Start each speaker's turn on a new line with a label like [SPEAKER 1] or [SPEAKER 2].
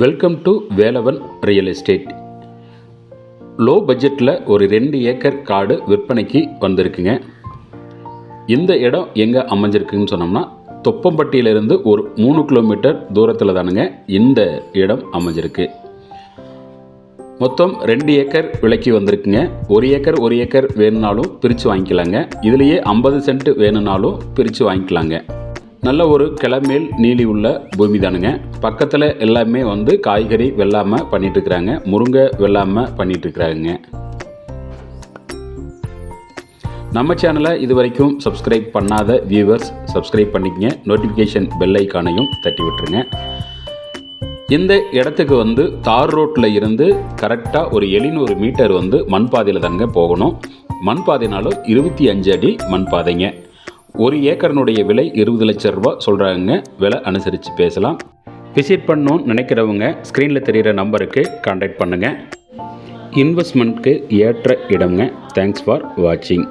[SPEAKER 1] Welcome to Velavan real estate low பட்ஜெட்டில் ஒரு ரெண்டு ஏக்கர் காடு விற்பனைக்கு வந்திருக்குங்க. இந்த இடம் எங்கே அமைஞ்சிருக்குன்னு சொன்னோம்னா தொப்பம்பட்டியிலிருந்து ஒரு மூணு கிலோமீட்டர் தூரத்தில் தானுங்க இந்த இடம் அமைஞ்சிருக்கு. மொத்தம் ரெண்டு ஏக்கர் விலைக்கு வந்திருக்குங்க. ஒரு ஏக்கர் ஒரு ஏக்கர் வேணும்னாலும் பிரித்து வாங்கிக்கலாங்க. இதுலேயே ஐம்பது சென்ட் வேணும்னாலும் பிரித்து வாங்கிக்கலாங்க. நல்ல ஒரு கிளமேல் நீலி உள்ள பூமி தானுங்க பக்கத்தில் எல்லாமே வந்து காய்கறி வெள்ளாமல் பண்ணிட்டு இருக்கிறாங்க முருங்கை வெள்ளாமல் பண்ணிட்டு இருக்கிறாங்க நம்ம சேனலை இது வரைக்கும் சப்ஸ்கிரைப் பண்ணாத வியூவர்ஸ் சப்ஸ்கிரைப் பண்ணிக்கங்க. நோட்டிஃபிகேஷன் பெல் ஐக்கானையும் தட்டி விட்டுருங்க. இந்த இடத்துக்கு வந்து தார் ரோட்டில் இருந்து கரெக்டாக ஒரு எழுநூறு மீட்டர் வந்து மண் பாதையில் தாங்க போகணும். மண் பாதைனாலும் இருபத்தி அஞ்சு அடி மண் பாதைங்க ஒரு ஏக்கரனுடைய விலை இருபது லட்சம் ரூபா சொல்கிறாங்க விலை அனுசரித்து பேசலாம். விசிட் பண்ணணும்னு நினைக்கிறவங்க ஸ்க்ரீனில் தெரிகிற நம்பருக்கு கான்டாக்ட் பண்ணுங்கள் இன்வெஸ்ட்மெண்ட்க்கு ஏற்ற இடம்ங்க. தேங்க்ஸ் ஃபார் வாட்சிங்